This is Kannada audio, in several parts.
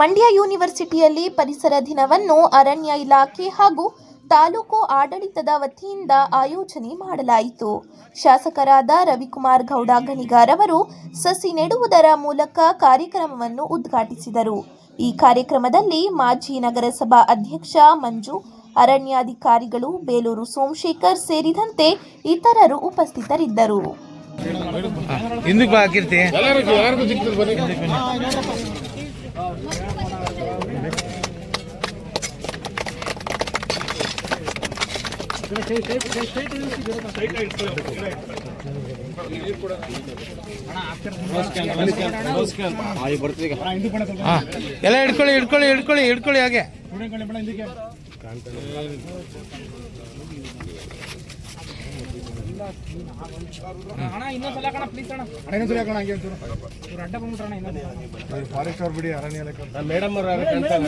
ಮಂಡ್ಯ ಯೂನಿವರ್ಸಿಟಿಯಲ್ಲಿ ಪರಿಸರ ದಿನವನ್ನು ಅರಣ್ಯ ಇಲಾಖೆ ಹಾಗೂ ತಾಲೂಕು ಆಡಳಿತದ ವತಿಯಿಂದ ಆಯೋಜನೆ ಮಾಡಲಾಯಿತು. ಶಾಸಕರಾದ ರವಿಕುಮಾರ್ ಗೌಡ ಗಣಿಗಾರ್ ಅವರು ಸಸಿ ನೆಡುವುದರ ಮೂಲಕ ಕಾರ್ಯಕ್ರಮವನ್ನು ಉದ್ಘಾಟಿಸಿದರು. ಈ ಕಾರ್ಯಕ್ರಮದಲ್ಲಿ ಮಾಜಿ ನಗರಸಭಾ ಅಧ್ಯಕ್ಷ ಮಂಜು ಅರಣ್ಯಾಧಿಕಾರಿಗಳು ಬೇಲೂರು ಸೋಮಶೇಖರ್ ಸೇರಿದಂತೆ ಇತರರು ಉಪಸ್ಥಿತರಿದ್ದರು. ಎಲ್ಲ ಹಿಡ್ಕೊಳ್ಳಿ ಹಿಡ್ಕೊಳ್ಳಿ ಹಿಡ್ಕೊಳ್ಳಿ ಹಿಡ್ಕೊಳ್ಳಿ ಹಾಗೆ.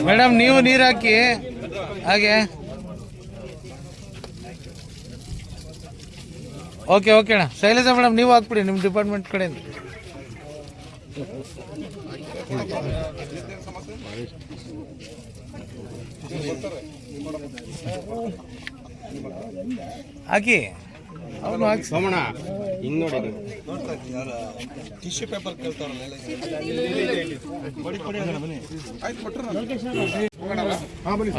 ಮೇಡಮ್ ನೀವು ನೀರು ಹಾಕಿ ಹಾಗೆ. ಓಕೆ ಓಕೆ ಅಣ್ಣ. ಶೈಲಜಾ ಮೇಡಮ್ ನೀವು ಹಾಕ್ಬಿಡಿ ನಿಮ್ಮ ಡಿಪಾರ್ಟ್ಮೆಂಟ್ ಕಡೆಯಿಂದ. ಹಾಕಿ. ಅವನು ಹಾಕಿ. ಸೋಮಣ ಹಿಂಗ್ ನೋಡಿ ಹಾ ಬನ್ನಿ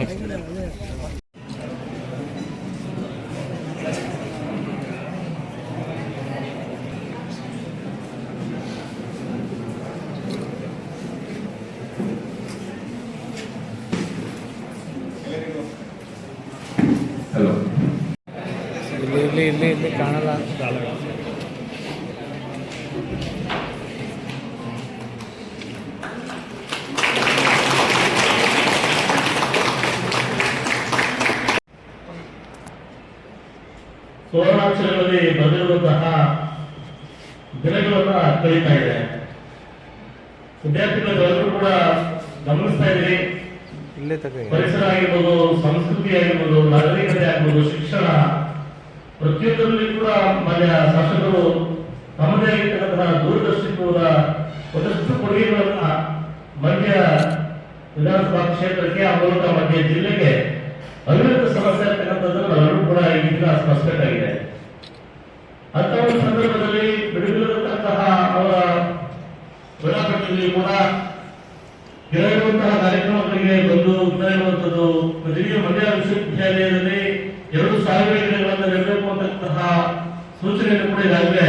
ಇಲ್ಲಿ ಇಲ್ಲಿ ಇಲ್ಲಿ ಕಾಣಲ್ಲ. ಕಾಣಲ್ಲ ಸುವರ್ಣಾಕ್ಷರಗಳಲ್ಲಿ ಬಂದಿರುವಂತಹ ದಿನಗಳನ್ನ ಕಳೀತಾ ಇದೆ. ವಿದ್ಯಾರ್ಥಿಗಳೆಲ್ಲರೂ ಕೂಡ ಗಮನಿಸ್ತಾ ಇದ್ದೀರಿ. ತಗ ಪರಿಸರ ಆಗಿರ್ಬೋದು ಸಂಸ್ಕೃತಿ ಆಗಿರ್ಬೋದು ನಾಗರಿಕತೆ ಆಗಿರ್ಬೋದು ಶಿಕ್ಷಣ ಪ್ರತಿಯೊಂದರಲ್ಲಿ ಕೂಡ ಮಾನ್ಯ ಶಾಸಕರು ತಮ್ಮದೇ ಆಗಿರ್ತಕ್ಕಂತಹ ದೂರದರ್ಶಿತ್ವದ ಒಂದಷ್ಟು ಕೊಡುಗೆಗಳನ್ನ ಮಂಡ್ಯ ವಿಧಾನಸಭಾ ಕ್ಷೇತ್ರಕ್ಕೆ, ಆ ಮೂಲಕ ಮಂಡ್ಯ ಜಿಲ್ಲೆಗೆ ಅಭಿವೃದ್ಧಿ ಸಮಸ್ಯೆ ಆಗ್ತಕ್ಕಂಥದ್ದು ನಾವೆಲ್ಲರೂ ಕೂಡ ಈ ದಿನ ಸ್ಪಷ್ಟವಾಗಿದೆ ಅಂತ ಒಂದು ಸಂದರ್ಭದಲ್ಲಿ ಬಿಡುಗಡೆದಂತಹ ಅವರ ವೇಳಾಪಟ್ಟಿಯಲ್ಲಿ ಕೂಡ ಕೆಲವಿರುವಂತಹ ಕಾರ್ಯಕ್ರಮಗಳಿಗೆ ಬಂದು ಇರುವಂತದ್ದು ಇಡೀ ಮಂಡ್ಯ ವಿಶ್ವವಿದ್ಯಾಲಯದಲ್ಲಿ ಎರಡು ಸಾವಿರ ಗಿಡಗಳನ್ನು ನೆಡಬೇಕು ಅಂತಕ್ಕಂತಹ ಸೂಚನೆಯನ್ನು ಕೂಡ ಈಗಾಗಲೇ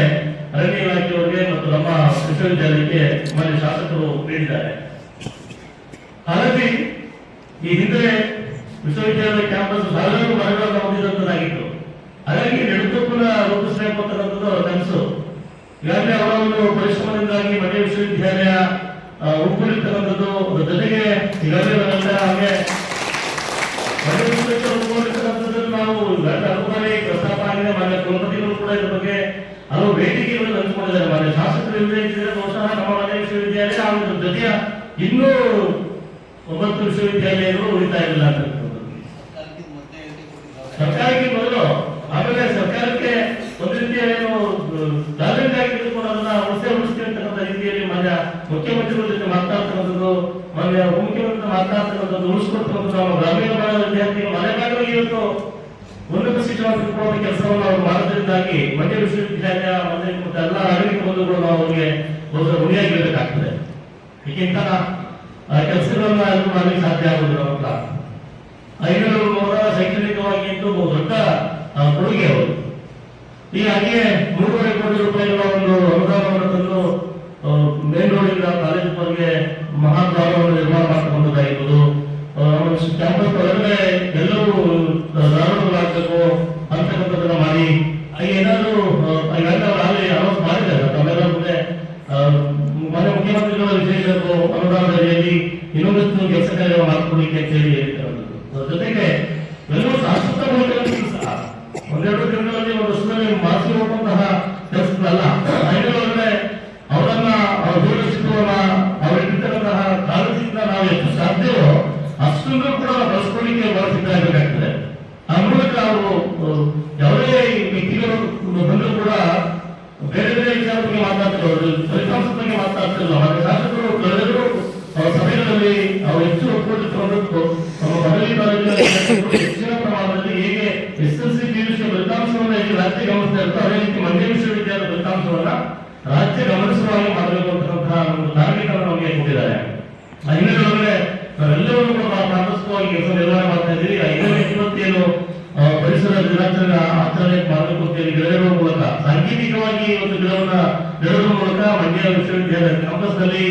ಅರಣ್ಯ ಇಲಾಖೆಯವರಿಗೆ ಮತ್ತು ನಮ್ಮ ವಿಶ್ವವಿದ್ಯಾಲಯಕ್ಕೆ ಮಾನ್ಯ ಶಾಸಕರು ನೀಡಿದ್ದಾರೆ. ಹಾಗಾಗಿ ಈ ಹಿಂದೆ ವಿಶ್ವವಿದ್ಯಾಲಯ ಕ್ಯಾಂಪಸ್ ಸಾವಿರಾರು ಮರಗಳನ್ನು ಹೊಂದಿದಂತಾಗಿತ್ತು ಹಾಗಾಗಿ ನೆಡುತಪ್ಪನ ರೂಪಿಸಬೇಕು ಕನಸು. ಈಗಾಗಲೇ ಅವರ ಒಂದು ಪರಿಶ್ರಮದಿಂದಾಗಿ ಮಂಡ್ಯ ವಿಶ್ವವಿದ್ಯಾಲಯ ಅದರ ಅದ್ರ ಜೊತೆಗೆ ಈಗಾಗಲೇ ಹಾಗೆ ಹಲವು ಬಾರಿ ಪ್ರಸ್ತಾಪ ಆಗಿದೆ ಮಾನ್ಯ ಕುಲಪತಿಗಳು ಕೂಡ ಇದ್ರ ಬಗ್ಗೆ ಹಲವು ವೇದಿಕೆಗಳನ್ನು ಹಂಚಿಕೊಂಡಿದ್ದಾರೆ. ಮಾನ್ಯ ಶಾಸಕರು ಬಹುಶಃ ನಮ್ಮ ಮಾನ್ಯ ವಿಶ್ವವಿದ್ಯಾಲಯ ಒಂದು ಜೊತೆಯ ಇನ್ನೂ ಒಂಬತ್ತು ವಿಶ್ವವಿದ್ಯಾಲಯಗಳು ಉಳಿತಾ ಇಲ್ಲ ಅಂತ ಸರ್ಕಾರಕ್ಕೆ ಮೊದಲು, ಆಮೇಲೆ ಸರ್ಕಾರಕ್ಕೆ ಒಂದು ರೀತಿಯ ಏನು ಜಾಗೃತಿ ಆಗಿ ತೆಗೆದುಕೊಂಡು ಅದನ್ನ ಉಳಿಸೇ ರೀತಿಯಲ್ಲಿ ಮಾನ್ಯ ಮುಖ್ಯಮಂತ್ರಿಗಳ ಜೊತೆ ಮಾತನಾಡ್ತಕ್ಕಂಥದ್ದು, ಮಾನ್ಯ ಉಪಮುಖ್ಯಮಂತ್ರಿ ಮಾತನಾಡ್ತಕ್ಕಂಥದ್ದು ಉಳಿಸ್ಕೊಡ್ತಕ್ಕಂಥದ್ದು ನಮ್ಮ ಗ್ರಾಮೀಣ ಭಾಗದ ವಿದ್ಯಾರ್ಥಿಗಳು ಮನೆ ಭಾಗದಲ್ಲಿ ಇವತ್ತು ಉನ್ನತ ಶಿಕ್ಷಣ ತಿಳ್ಕೊಳ್ಳುವ ಕೆಲಸವನ್ನು ಅವರು ಮಾಡೋದ್ರಿಂದಾಗಿ ಮಂಡ್ಯ ವಿಶ್ವವಿದ್ಯಾಲಯ, ಮಂಡ್ಯ ಮತ್ತು ಎಲ್ಲ ಆಡಳಿತ ಬಂಧುಗಳು ಅವರಿಗೆ ಬಹುಶಃ ಋಣಿಯಾಗಿರಬೇಕಾಗ್ತದೆ ಈಗಿಂತ ಕೆಲಸಗಳನ್ನು ಅದು ಮಾಡಲಿಕ್ಕೆ ಸಾಧ್ಯ ಆಗುದಿಲ್ಲ ಅಂತ ಐನೂರು ಅವರ ಶೈಕ್ಷಣಿಕವಾಗಿ ಇದ್ದು ದೊಡ್ಡ ಕೊಡುಗೆ ಅವರು. ಹೀಗಾಗಿ ಮೂರುವರೆ ಕೋಟಿ ರೂಪಾಯಿಗಳ ಒಂದು ಅನುದಾನವನ್ನು ತಂದು ಕಾಲೇಜು ಅವರಿಗೆ ರೋಡಿಂದ ಒಂದೆರಡು ದಿನಗಳಲ್ಲಿ ಒಂದು ವರ್ಷದಲ್ಲಿ ಮಾಸಿ ಹೋಗುವಂತಹ ಗೆಳೆಯರ ಮೂಲಕ ಸಾಂಕೇತಿಕವಾಗಿ ಒಂದು ಗಿಡವನ್ನ ನೆಡುವ ಮೂಲಕ ಮಂಡ್ಯ ವಿಶ್ವವಿದ್ಯಾಲಯ ಕ್ಯಾಂಪಸ್ನಲ್ಲಿ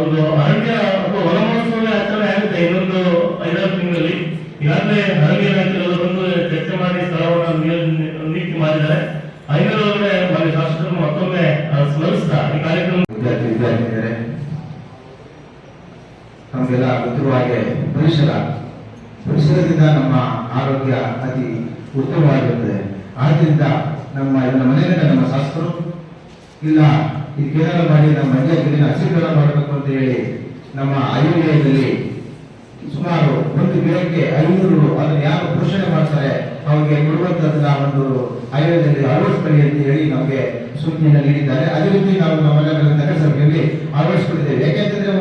ಒಂದು ಅರಣ್ಯ ಅಥವಾ ವನ ಮಹೋತ್ಸವ ಆಚರಣೆ ಆಗುತ್ತೆ ಇನ್ನೊಂದು ಐದಾರು ತಿಂಗಳಲ್ಲಿ. ಈಗಾಗಲೇ ಅರಣ್ಯ ಇಲಾಖೆಯವರು ಬಂದು ಚರ್ಚೆ ಮಾಡಿ ಸ್ಥಳವನ್ನು ನೀತಿ ಮಾಡಿದ್ದಾರೆ. ಐನೂರೊಳಗಡೆ ಮಾನ್ಯ ಶಾಸಕರು ಮತ್ತೊಮ್ಮೆ ಸ್ಮರಿಸ್ತಾ ಈ ಕಾರ್ಯಕ್ರಮ ನಮಗೆಲ್ಲ ಗೊತ್ತಿರುವ ಹಾಗೆ ಪರಿಸರ ಪರಿಸರದಿಂದ ನಮ್ಮ ಆರೋಗ್ಯ ಅತಿ ಉತ್ತಮವಾಗಿರುತ್ತದೆ. ಆದ್ದರಿಂದ ನಮ್ಮ ಇದನ್ನ ಮನೆಯಲ್ಲಿ ನಮ್ಮ ಶಾಸಕರು, ಇಲ್ಲ, ಈ ಕೇರಳ ಮಾಡಿ ನಮ್ಮ ಮಂಡ್ಯ ಜಿಲ್ಲೆನ ಹಸಿರುಗಳ ಮಾಡಬೇಕು ಅಂತ ಹೇಳಿ ನಮ್ಮ ಆಯುರ್ವೇದದಲ್ಲಿ ಸುಮಾರು ಒಂದು ಗಿಡಕ್ಕೆ ಐನೂರು, ಅದನ್ನ ಯಾರು ಪೋಷಣೆ ಮಾಡ್ತಾರೆ, ಅವ್ರಿಗೆ ಕೊಡುವಂತದನ್ನ ಒಂದು ಆಯುರ್ವೇದದಲ್ಲಿ ಅಳವಡಿಸ್ಕೊಳ್ಳಿ ಅಂತ ಹೇಳಿ ನಮಗೆ ಸೂಚನೆಯನ್ನು ನೀಡಿದ್ದಾರೆ. ಅದೇ ರೀತಿ ನಾವು ನಮ್ಮ ನಗರಸಭೆಯಲ್ಲಿ ಅಳವಡಿಸ್ಕೊಂಡಿದ್ದೇವೆ ಯಾಕೆಂತಂದ್ರೆ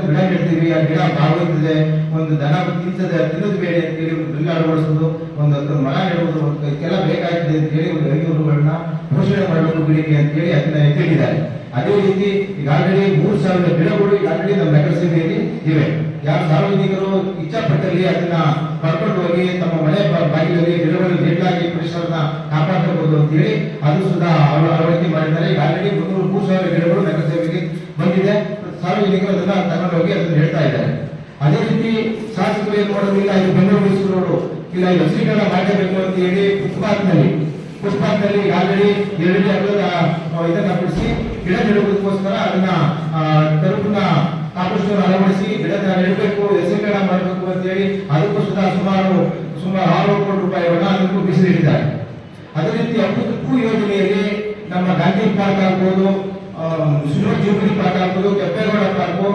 ಒಂದು ಗಿಡ ಬಾಗೋಯ್ತದೆ ಒಂದು ದನ ತಿಂತದೆ ತಿನ್ನೋದು ಬೇಡ ಅಂತ ಹೇಳಿ ಒಂದು ಬಿಲ್ ಅಳವಡಿಸೋದು, ಒಂದು ಮರ ನೆಡುವುದು, ಒಂದು ಕೆಲ ಬೇಕಾಗ್ತದೆ ಅಂತ ಹೇಳಿ ಒಂದು ಐನೂರುಗಳನ್ನ ಘೋಷಣೆ ಮಾಡಬೇಕು ಗಿಡಕ್ಕೆ ಅಂತ ಹೇಳಿ ಅದನ್ನ ಎತ್ತಿಟ್ಟಿದ್ದಾರೆ. ಅದೇ ರೀತಿ ಈಗ ಆಲ್ರೆಡಿ ಮೂರು ಸಾವಿರ ಗಿಡಗಳು ಈಗ ಆಲ್ರೆಡಿ ನಮ್ಮ ನಗರಸಭೆಯಲ್ಲಿ ಇವೆ. ಯಾರು ಸಾರ್ವಜನಿಕರು ಇಚ್ಛಾಪಟ್ಟಲ್ಲಿ ಅದನ್ನ ಕರ್ಕೊಂಡು ಹೋಗಿ ತಮ್ಮ ಮನೆ ಬಾಗಿಲಲ್ಲಿ ಗಿಡಗಳು ನೀಟಾಗಿ ಪರಿಸರನ ಕಾಪಾಡಬಹುದು ಅಂತ ಹೇಳಿ ಅದು ಸುಧಾ ಅಳವಡಿಕೆ ಮಾಡಿದ್ದಾರೆ. ಈಗ ಆಲ್ರೆಡಿ ಮುನ್ನೂರು, ಮೂರು ಸಾವಿರ ಗಿಡಗಳು ನಗರಸಭೆಗೆ ಬಂದಿದೆ ಸಾರ್ವಜನಿಕರು ಅದನ್ನ ಅದನ್ನ ಹೇಳ್ತಾ ಇದ್ದಾರೆ. ಅದೇ ರೀತಿ ಶಾಸಕರು ಏನ್ ಮಾಡೋದಿಲ್ಲ ಇದು ಬೆಂಗಳೂರು ಇಲ್ಲ ಇದು ಹಸೀಕರಣ ಮಾಡಬೇಕು ಅಂತ ಹೇಳಿ ಫುಟ್ಪಾತ್ನಲ್ಲಿ ಫುಟ್ಪಾತ್ನಲ್ಲಿ ಆಲ್ರೆಡಿ ಎರಡು ಅಗಲದ ಆ, ಇದನ್ನ ಬಿಡಿಸಿ ಗಿಡ ನೆಡುವುದಕ್ಕೋಸ್ಕರ ಅದನ್ನ ಕರುಪನ್ನ ಸಾಕಷ್ಟು ಅಳವಡಿಸಿ ಗಿಡ ನೆಡಬೇಕು ಹೆಸರುಗಳ ಮಾಡಬೇಕು ಅಂತ ಹೇಳಿ ಅದಕ್ಕೋಸ್ಕರ ಸುಮಾರು ಸುಮಾರು ಆರು ಕೋಟಿ ರೂಪಾಯಿಗಳನ್ನ ಅದಕ್ಕೂ ಮೀಸಲಿಟ್ಟಿದ್ದಾರೆ ಅದೇ ರೀತಿ ಅಮೃತಕ್ಕೂ ಯೋಜನೆಯಲ್ಲಿ ನಮ್ಮ ಗಾಂಧಿ ಪಾರ್ಕ್ ಆಗ್ಬೋದು ಸಿಲ್ವರ್ ಜೂಬಿಲಿ ಪಾರ್ಕ್ ಆಗ್ಬೋದು Kempegowda park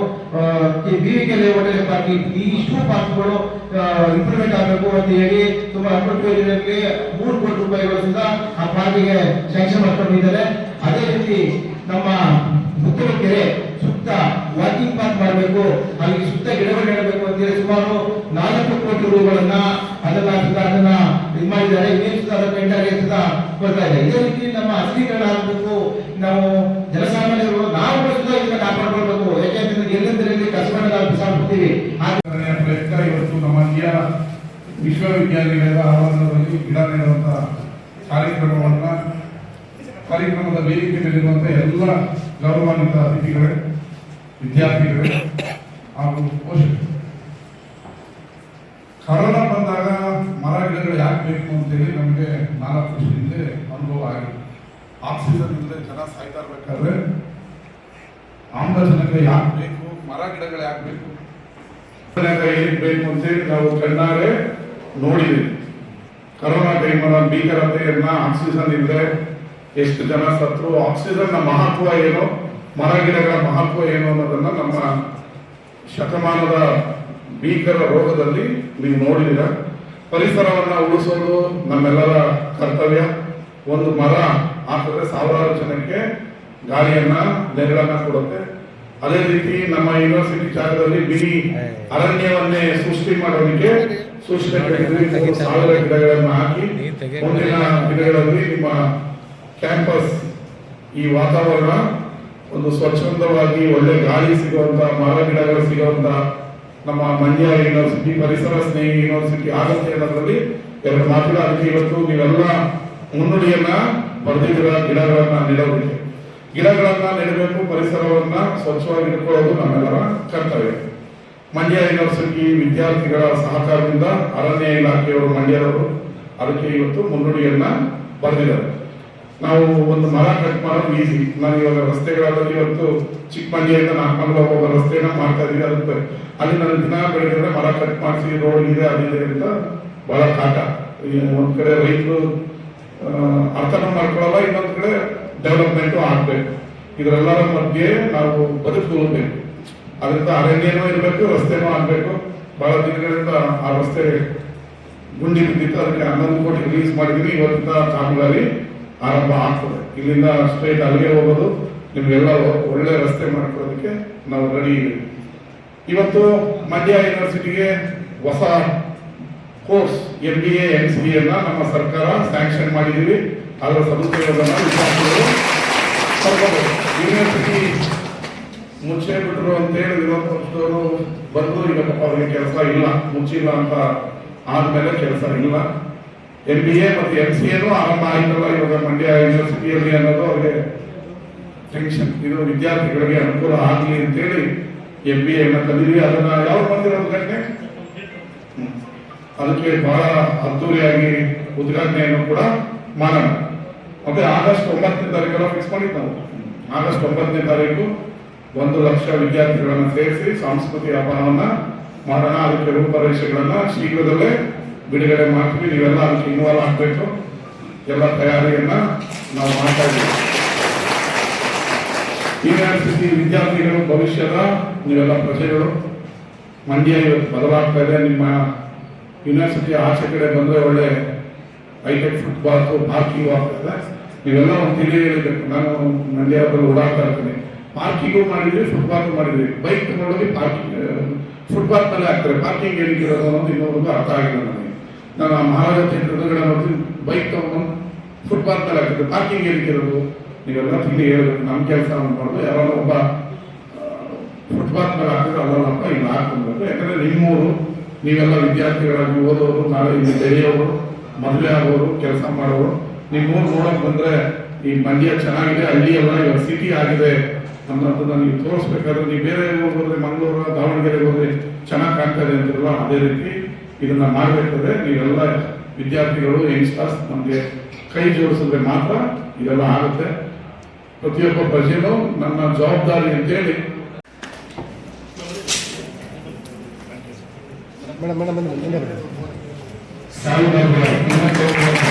B V K layout park ಈ ಇಷ್ಟು ಪಾರ್ಕ್ಗಳು ಇಂಪ್ರೂವ್ಮೆಂಟ್ ಆಗಬೇಕು ಅಂತ ಹೇಳಿ ತುಂಬಾ ಯೋಜನೆಯಲ್ಲಿ ಮೂರು ಕೋಟಿ ರೂಪಾಯಿಗಳು ಸಹ ಆ ಪಾರ್ಕಿಗೆ ಸ್ಯಾಂಕ್ಷನ್ ಮಾಡ್ಕೊಂಡಿದ್ದಾರೆ. ಅದೇ ರೀತಿ ನಮ್ಮ ಮುತ್ತಲ ಕೆರೆ ಸುತ್ತ ವಾಕಿಂಗ್ ಪಾರ್ಕ್ ಮಾಡಬೇಕು, ಅಲ್ಲಿ ಸುತ್ತ ಗಿಡಗಳು ನೆಡಬೇಕು ಅಂತ ಹೇಳಿ ಸುಮಾರು ನಾಲ್ಕು ಕೋಟಿ ರೂಗಳನ್ನ ಅದನ್ನ ಸುತ್ತ ಅದನ್ನ ಇದು ಮಾಡಿದ್ದಾರೆ. ಇನ್ನೇನು ಸುತ್ತ ಅದನ್ನ ಎಂಟಾಗಿ ಸುತ್ತ ಇದೆ. ಇದೇ ರೀತಿ ನಮ್ಮ ಹಸಿರೀಕರಣ ಆಗಬೇಕು. ನಾವು ಜನಸಾಮಾನ್ಯರು, ನಾವು ಸುತ್ತ ಇದನ್ನ ಕಾಪಾಡ್ಕೊಳ್ಬೇಕು. ಆಚರಣೆಯ ಪ್ರಯುಕ್ತ ಇವತ್ತು ನಮ್ಮ ಮಂಡ್ಯ ವಿಶ್ವವಿದ್ಯಾನಿಲಯದ ಆವರಣದಲ್ಲಿ ಗಿಡ ನೆಡುವಂತ ಕಾರ್ಯಕ್ರಮವನ್ನು, ಕಾರ್ಯಕ್ರಮದ ವೇದಿಕೆ ಮೇಲಿರುವಂತ ಎಲ್ಲ ಗೌರವಾನ್ವಿತ ಅತಿಥಿಗಳೇ, ವಿದ್ಯಾರ್ಥಿಗಳೇ ಹಾಗೂ ಪೋಷಕರು. ಕರೋನಾ ಬಂದಾಗ ಮರ ಗಿಡಗಳು ಯಾಕೆ ಬೇಕು ಅಂತೇಳಿ ನಮಗೆ ನಾಲ್ಕು ವರ್ಷ ಹಿಂದೆ ಅನುಭವ ಆಗಿದೆ ಆಕ್ಸಿಜನ್ ಇಲ್ಲದೆ ಜನ ಸಾಯ್ತಾ ಇರ್ಬೇಕಾದ್ರೆ ಆಮ್ಲಜನಕ ಯಾಕೆ ಬೇಕು, ಮರ ಗಿಡಗಳು ಯಾಕೆ ಬೇಕು ಏನಕ್ಕೆ ಬೇಕು ಅಂತೇಳಿ ನಾವು ಕಣ್ಣಾರೆ ನೋಡಿದ್ದೀವಿ ಕರೋನಾ ಟೈಮನ ಭೀಕರತೆಯನ್ನ ಆಕ್ಸಿಜನ್ ಇಲ್ಲದೆ ಎಷ್ಟು ಜನ ಸತ್ರು ಆಕ್ಸಿಜನ್ನ ಮಹತ್ವ ಏನು, ಮರ ಗಿಡಗಳ ಮಹತ್ವ ಏನು ಅನ್ನೋದನ್ನ ನಮ್ಮ ಶತಮಾನದ ಭೀಕರ ರೋಗದಲ್ಲಿ ನೀವು ನೋಡಿದಿರ ಪರಿಸರವನ್ನ ಉಳಿಸೋದು ನಮ್ಮೆಲ್ಲರ ಕರ್ತವ್ಯ. ಒಂದು ಮರ ಹಾಕಿದ್ರೆ ಸಾವಿರಾರು ಜನಕ್ಕೆ ಗಾಳಿಯನ್ನ ನೆರಳನ್ನ ಕೊಡುತ್ತೆ. ಅದೇ ರೀತಿ ನಮ್ಮ ಯೂನಿವರ್ಸಿಟಿ ಜಾಗದಲ್ಲಿ ಬಿಡಿ ಅರಣ್ಯವನ್ನೇ ಸೃಷ್ಟಿ ಮಾಡೋದಕ್ಕೆ ಸೂಚನೆ ಸಾವಿರ ಗಿಡಗಳನ್ನು ಹಾಕಿ ಮುಂದಿನ ದಿನಗಳಲ್ಲಿ ನಿಮ್ಮ ಕ್ಯಾಂಪಸ್ ಈ ವಾತಾವರಣ ಒಂದು ಸ್ವಚ್ಛಂದವಾಗಿ ಒಳ್ಳೆ ಗಾಳಿ ಸಿಗುವಂತ ಮರ ಗಿಡಗಳು ಸಿಗುವಂತ ನಮ್ಮ ಮಂಡ್ಯ ಯೂನಿವರ್ಸಿಟಿ ಪರಿಸರ ಸ್ನೇಹಿ ಯೂನಿವರ್ಸಿಟಿ ಆಗುತ್ತೆ ಅನ್ನೋದ್ರಲ್ಲಿ ಎರಡು ಮಾತುಗಳು ಅದಕ್ಕೆ ಇವತ್ತು ನೀವೆಲ್ಲ ಮುನ್ನುಡಿಯನ್ನ ಬರೆದಿದ್ದೀರ ಗಿಡಗಳನ್ನ ನೆಡೋದಕ್ಕೆ? ಗಿಡಗಳನ್ನ ನೆಡಬೇಕು, ಪರಿಸರವನ್ನ ಸ್ವಚ್ಛವಾಗಿ ಇಟ್ಕೊಳ್ಳೋದು ನಮ್ಮೆಲ್ಲರ ಕರ್ತವ್ಯ. ಮಂಡ್ಯ ಯೂನಿವರ್ಸಿಟಿ ವಿದ್ಯಾರ್ಥಿಗಳ ಸಹಕಾರದಿಂದ ಅರಣ್ಯ ಇಲಾಖೆಯವರು, ಮಂಡ್ಯದವರು ಅದಕ್ಕೆ ಇವತ್ತು ಮುನ್ನುಡಿಯನ್ನ ಬರೆದಿದ್ದಾರೆ. ನಾವು ಒಂದು ಮರ ಕಟ್ ಮಾಡೋದು ಈಸಿ ನಾನು ಇವಾಗ ರಸ್ತೆಗಳಲ್ಲಿ ಇವತ್ತು ಚಿಕ್ಕಮಂಡಿಯಿಂದ ನಾಲ್ಕು ಹೋಗೋ ರಸ್ತೆನ ಮಾಡ್ತಾ ಇದ್ದೀವಿ ಅದಕ್ಕೆ ಅಲ್ಲಿ ನಾನು ದಿನ ಬೆಳಗ್ಗೆ ಮರ ಕಟ್ ಮಾಡಿಸಿ ರೋಡ್ ಇದೆ ಅದಿದೆ ಅಂತ ಬಹಳ ಕಾಟ. ಒಂದ್ ಕಡೆ ರೈತರು ಅರ್ಥನ ಮಾಡ್ಕೊಳ್ಳಲ್ಲ, ಇನ್ನೊಂದ್ ಕಡೆ ಡೆವಲಪ್ಮೆಂಟ್ ಆಗ್ಬೇಕು. ಇದರೆಲ್ಲರ ಮಧ್ಯೆ ನಾವು ಬದುಕಬೇಕು ಅದರಿಂದ ಅರಣ್ಯನೂ ಇರಬೇಕು, ರಸ್ತೆನೂ ಆಗಬೇಕು. ಬಹಳ ದಿನಗಳಿಂದ ಆ ರಸ್ತೆ ಗುಂಡಿ ಬಿದ್ದಿತ್ತು. ಅದಕ್ಕೆ ಹನ್ನೊಂದು ಕೋಟಿ ರಿಲೀಸ್ ಮಾಡಿದ್ದೀನಿ. ಇವತ್ತಿಂದ ಕಾಮಗಾರಿ ಆರಂಭ ಆಗ್ತದೆ. ಇಲ್ಲಿಂದ ಸ್ಟ್ರೈಟ್ ಅಲ್ಲಿಗೆ ಹೋಗೋದು. ನಿಮಗೆಲ್ಲ ಒಳ್ಳೆ ರಸ್ತೆ ಮಾಡ್ಕೊಳ್ಳೋದಕ್ಕೆ ನಾವು ರೆಡಿ ಇದ್ದೀವಿ. ಇವತ್ತು ಮಂಡ್ಯ ಯೂನಿವರ್ಸಿಟಿಗೆ ಹೊಸ course M B A M C ಎಲ್ಲ ನಮ್ಮ ಸರ್ಕಾರ ಸ್ಯಾಂಕ್ಷನ್ ಮಾಡಿದ್ದೀವಿ. ಅದರ ಸಮಸ್ಯೆಗಳನ್ನು ವಿದ್ಯಾರ್ಥಿಗಳು ಪಡ್ಕೋಬೇಕು ಯೂನಿವರ್ಸಿಟಿ ಮುಚ್ಚೇ ಅಂತ ಅಂತೇಳಿ ವಿರೋಧ ಪಕ್ಷದವರು ಬಂದು, ಈಗ ಅವ್ರಿಗೆ ಕೆಲಸ ಇಲ್ಲ, ಮುಚ್ಚಿಲ್ಲ ಅಂತ ಆದ್ಮೇಲೆ ಕೆಲಸ ಇಲ್ಲ. ಎಂ ಬಿ ಎ ಮತ್ತು ಎಂ ಸಿ ಎನೂ ಆರಂಭ ಆಯ್ತಲ್ಲ, ಇವಾಗ ಮಂಡ್ಯ ಯೂನಿವರ್ಸಿಟಿಯಲ್ಲಿ ಅನ್ನೋದು ಅವರಿಗೆ ಟೆನ್ಷನ್ ಇದು ವಿದ್ಯಾರ್ಥಿಗಳಿಗೆ ಅನುಕೂಲ ಆಗಲಿ ಅಂತೇಳಿ ಎಂ ಬಿ ಎನ್ನ ಕಲಿದ್ವಿ ಅದನ್ನ ಯಾವ ಬಂದಿರೋದು ಗಂಟೆ. ಅದಕ್ಕೆ ಬಹಳ ಅದ್ದೂರಿಯಾಗಿ ಉದ್ಘಾಟನೆಯನ್ನು ಕೂಡ ಮಾಡೋಣ. ಮತ್ತೆ ಆಗಸ್ಟ್ ಒಂಬತ್ತನೇ ತಾರೀಕೆಲ್ಲ ಫಿಕ್ಸ್ ಮಾಡಿದ್ದು ನಾವು ಆಗಸ್ಟ್ ಒಂಬತ್ತನೇ ತಾರೀಕು ಒಂದು ಲಕ್ಷ ವಿದ್ಯಾರ್ಥಿಗಳನ್ನು ಸೇರಿಸಿ ಸಾಂಸ್ಕೃತಿಕ ವ್ಯಾಪಾರವನ್ನು ಮಾಡೋಣ, ಅದಕ್ಕೆ ರೂಪರೇಷೆಗಳನ್ನ ಶೀಘ್ರದಲ್ಲೇ ಬಿಡುಗಡೆ ಮಾಡ್ತೀವಿ. ನೀವೆಲ್ಲ ಅದಕ್ಕೆ ಇನ್ವಾಲ್ವ್ ಆಗಬೇಕು. ಎಲ್ಲ ತಯಾರಿಯನ್ನ ನಾವು ಮಾಡ್ತಾ ಇದ್ದೀವಿ. ಯೂನಿವರ್ಸಿಟಿ ವಿದ್ಯಾರ್ಥಿಗಳು, ಭವಿಷ್ಯದ ನೀವೆಲ್ಲ ಪ್ರಜೆಗಳು, ಮಂಡ್ಯ ಇವತ್ತು ಬದಲಾಗ್ತಾ ಇದೆ. ನಿಮ್ಮ ಯೂನಿವರ್ಸಿಟಿ ಆಚೆ ಕಡೆ ಬಂದ್ರೆ ಒಳ್ಳೆ ಹೈಟೆಕ್, ಫುಟ್ಬಾಲ್ ಪಾರ್ಕಿಂಗ್ ಆಗ್ತಾ ಇದೆ. ನೀವೆಲ್ಲ ಒಂದು ತಿಳಿ ಹೇಳಬೇಕು ನಾನು ಮಂಡ್ಯದಲ್ಲಿ ಓಡಾಡ್ತಾ ಇರ್ತೀನಿ. ಪಾರ್ಕಿಂಗು ಮಾಡಿದ್ವಿ ಫುಟ್ಪಾತ್ ಮಾಡಿದ್ವಿ ಬೈಕ್ ನೋಡಿದ್ರೆ ಪಾರ್ಕಿಂಗ್ ಫುಟ್ಪಾತ್ ಮೇಲೆ ಹಾಕ್ತಾರೆ. ಪಾರ್ಕಿಂಗ್ ಇರೋದು ಅನ್ನೋದು ಇನ್ನೊಂದು ಅರ್ಥ ಆಗಿಲ್ಲ ನನಗೆ. ನಾನು ಆ ಮಹಾರಾಜ ಥಿಯೇಟರ್ ನೋಡ್ತೀನಿ ಬೈಕ್ ತಗೊಂಡು ಫುಟ್ಪಾತ್ ಮೇಲೆ ಹಾಕ್ತಾರೆ. ಪಾರ್ಕಿಂಗ್ ಇರೋದು ನೀವೆಲ್ಲ ತಿಳಿ ಹೇಳಬೇಕು. ನಮ್ಮ ಕೆಲಸ ಮಾಡೋದು ಯಾರೋ ಒಬ್ಬ ಫುಟ್ಪಾತ್ ಮೇಲೆ ಹಾಕಿದ್ರೆ ಅಲ್ಲಪ್ಪ ಇಲ್ಲಿ ಹಾಕೊಂಡ್ಬೇಕು ಯಾಕಂದ್ರೆ ನಿಮ್ಮೂರು, ನೀವೆಲ್ಲ ವಿದ್ಯಾರ್ಥಿಗಳಾಗಿ ಓದೋರು, ನಾಳೆ ಇಲ್ಲಿ ಬೆಳೆಯೋರು, ಮದುವೆ ಆಗೋರು, ಕೆಲಸ ಮಾಡೋರು ನಿಮ್ಮೂರು ನೋಡಕ್ ಬಂದ್ರೆ ಈ ಮಂಡ್ಯ ಚೆನ್ನಾಗಿದೆ ಹಳ್ಳಿ ಎಲ್ಲ ಇವಾಗ ಸಿಟಿ ಆಗಿದೆ ಅನ್ನೋದನ್ನ ನೀವು ತೋರಿಸ್ಬೇಕಾದ್ರೆ ನೀವು ಬೇರೆ ಹೋದ್ರೆ ಮಂಗಳೂರು ದಾವಣಗೆರೆ ಹೋದ್ರೆ ಚೆನ್ನಾಗಿ ಕಾಣ್ತಾ ಇದೆ ಅಂತಿರಲ್ಲ ಅದೇ ರೀತಿ ಇದನ್ನ ಮಾಡಬೇಕಾದ್ರೆ ನೀವೆಲ್ಲ ವಿದ್ಯಾರ್ಥಿಗಳು ಯಂಗ್ಸ್ಟರ್ಸ್ ನಮಗೆ ಕೈ ಜೋಡಿಸಿದ್ರೆ ಮಾತ್ರ ಇದೆಲ್ಲ ಆಗುತ್ತೆ. ಪ್ರತಿಯೊಬ್ಬ ಪ್ರಜೆನೂ ನನ್ನ ಜವಾಬ್ದಾರಿ ಅಂತೇಳಿ ಮೇಡಮ್ ಹಾಗಿದ್ರೆ